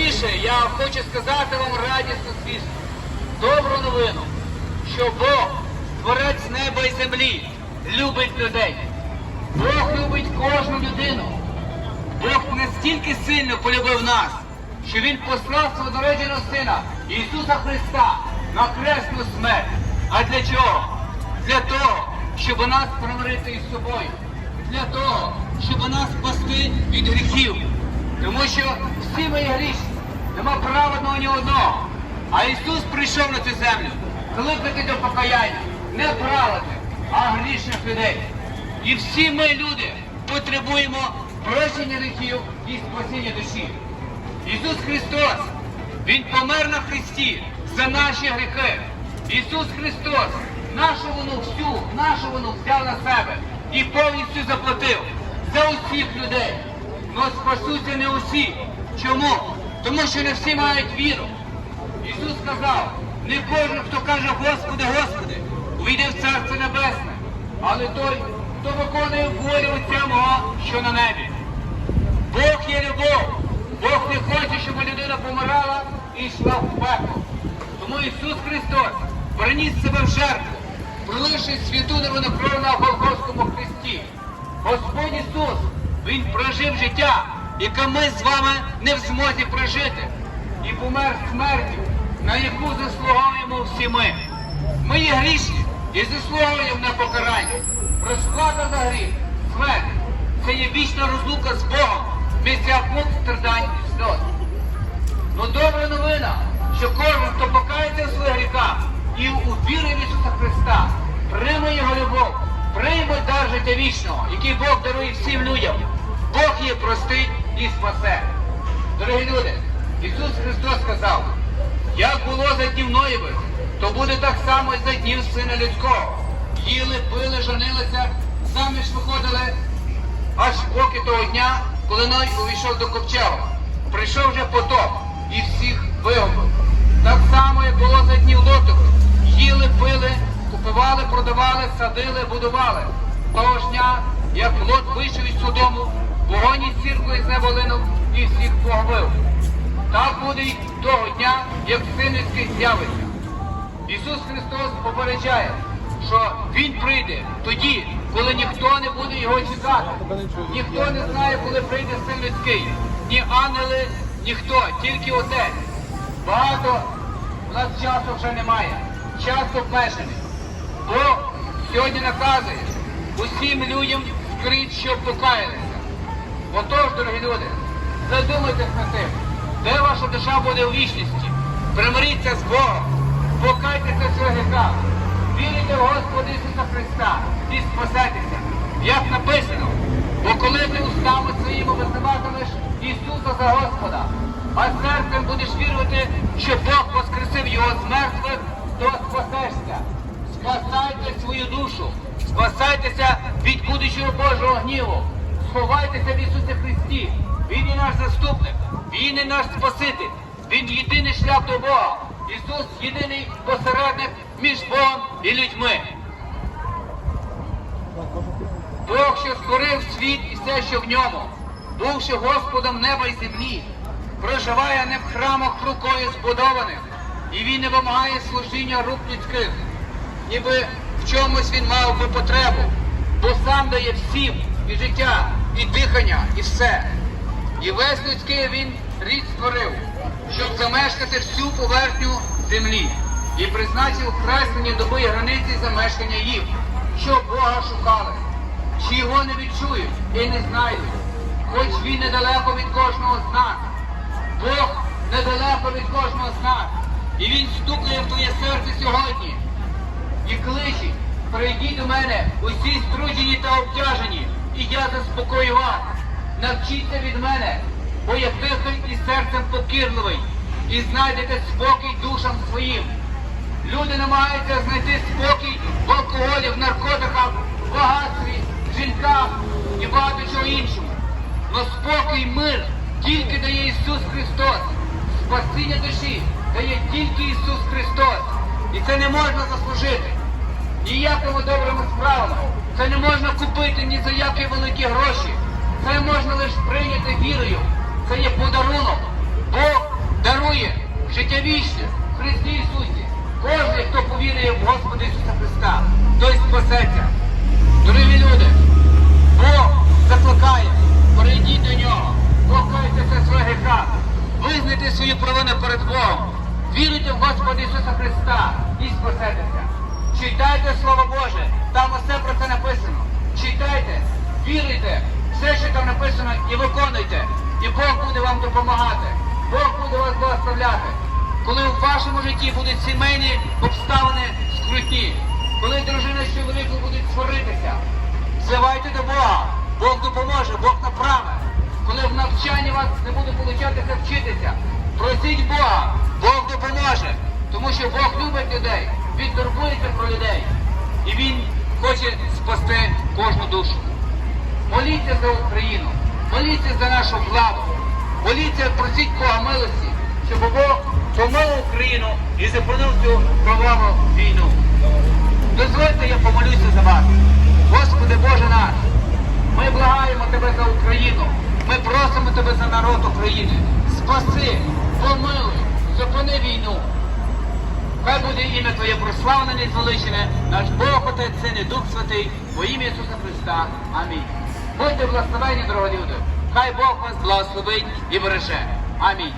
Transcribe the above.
найважливіше, я хочу сказати вам радісну звістку, добру новину, що Бог, творець неба і землі, любить людей. Бог любить кожну людину. Бог настільки сильно полюбив нас, що Він послав свого народженого сина Ісуса Христа на кресну смерть. А для чого? Для того, щоб нас примирити із собою. Для того, щоб нас спасти від гріхів. Тому що всі є грішні, нема праведного ні одного. А Ісус прийшов на цю землю кликати до покаяння не праведних, а грішних людей. І всі ми, люди, потребуємо прощення гріхів і спасіння душі. Ісус Христос, Він помер на Христі за наші гріхи. Ісус Христос нашу вину всю, нашу вину взяв на себе і повністю заплатив за усіх людей. Но спасуться не усі. Чому? Тому що не всі мають віру. Ісус сказав, не кожен, хто каже Господи, Господи, увійде в Царство Небесне, але той, хто виконує волю Отця мого, що на небі. Бог є любов. Бог не хоче, щоб людина помирала і йшла в пекло. Тому Ісус Христос приніс себе в жертву, проливши святу невинокровну на Голгофському хресті. Господь Ісус, Він прожив життя, яке ми з вами не в змозі прожити, і помер смертю, на яку заслуговуємо всі ми. Ми є грішні і заслуговуємо на покарання. Розплата за гріх, смерть. Це є вічна розлука з Богом, місця мук, страдань і сльоз. Ну добра новина, що кожен, хто покається в своїх гріхах і увірує в Ісуса Христа, прийме Його любов, прийме дар життя вічного, який Бог дарує всім людям. Бог є простий і спасе. Дорогі люди, Ісус Христос сказав, як було за днів Ноєвих, то буде так само і за днів Сина Людського. Їли, пили, женилися, заміж виходили, аж поки того дня, коли Ной увійшов до ковчегу. Прийшов вже потоп і всіх вигубив. Так само, як було за днів Лотових. Їли, пили, купували, продавали, садили, будували. Того ж дня, як Лот вийшов із Содому, вогонь із ціркою з неба і всіх погубив. Так буде й того дня, як син людський з'явиться. Ісус Христос попереджає, що Він прийде тоді, коли ніхто не буде його чекати. Ніхто не знає, коли прийде син людський. Ні ангели, ніхто, тільки Отець. Багато у нас часу вже немає. Час обмежений. Бог сьогодні наказує усім людям скрізь, щоб покаялися. Отож, дорогі люди, задумайтесь над тим, де ваша душа буде у вічності. Примиріться з Богом, покайтеся в своїх гріхах, вірите в Господа Ісуса Христа і спасетеся, як написано. Бо коли ти устами своїми визнаватимеш Ісуса за Господа, а серцем будеш вірувати, що Бог воскресив його з мертвих, то спасешся. Спасайте свою душу, спасайтеся від будучого Божого гніву. Сховайтеся в Ісусі Христі. Він є наш заступник, Він є наш Спаситель. Він єдиний шлях до Бога. Ісус єдиний посередник між Богом і людьми. Бог, що створив світ і все, що в ньому, бувши Господом неба і землі, проживає не в храмах рукою збудованих, і він не вимагає служіння рук людських, ніби в чомусь він мав би потребу, бо сам дає всім і життя, і дихання, і все. І весь людський він рід створив, щоб замешкати всю поверхню землі і призначив креслені доби границі замешкання їх, що Бога шукали, чи його не відчують і не знайдуть, хоч він недалеко від кожного з нас. Бог недалеко від кожного з нас. І він стукає в твоє серце сьогодні і кличе, прийдіть до мене усі струджені та обтяжені, і я заспокою вас. Навчіться від мене, бо я тихий і серцем покірливий, і знайдете спокій душам своїм. Люди намагаються знайти спокій в алкоголі, в наркотиках, в багатстві, в жінках і багато чого іншому. Но спокій, мир тільки дає Ісус Христос. Спасіння душі дає тільки Ісус Христос. І це не можна заслужити ніякими добрими справами. Це не можна купити ні за які великі гроші. Це можна лише прийняти вірою. Це є подарунок. Бог Навіщо? В Христі Ісусі. Кожен, хто повірує в Господа Ісуса Христа, той спасеться. Дорогі люди, Бог закликає, перейдіть до нього, покайтеся своїх гріхах, визнайте свою провину перед Богом, віруйте в Господа Ісуса Христа і спасетеся. Читайте Слово Боже, там усе про це написано. Читайте, віруйте, все, що там написано, і виконуйте. І Бог буде вам допомагати. Бог буде вас благословляти. Коли в вашому житті будуть сімейні обставини скрутні, коли дружина з чоловіком будуть сваритися, Взивайте до Бога, Бог допоможе, Бог направе. Коли в навчанні вас не буде получатися вчитися, просіть Бога, Бог допоможе. Тому що Бог любить людей, Він турбується про людей. І Він хоче спасти кожну душу. Моліться за Україну, моліться за нашу владу, моліться, просіть Бога милості, щоб Бог помилував Україну і зупинив цю кроваву війну. Дозвольте, я помолюся за вас. Господи Боже наш, ми благаємо Тебе за Україну. Ми просимо Тебе за народ України. Спаси, помилуй, зупини війну. Хай буде ім'я Твоє прославлене і звеличене, наш Бог, Отець, Син і Дух Святий, во ім'я Ісуса Христа. Амінь. Будьте благословені, дорогі люди. Хай Бог вас благословить і береже. Амінь.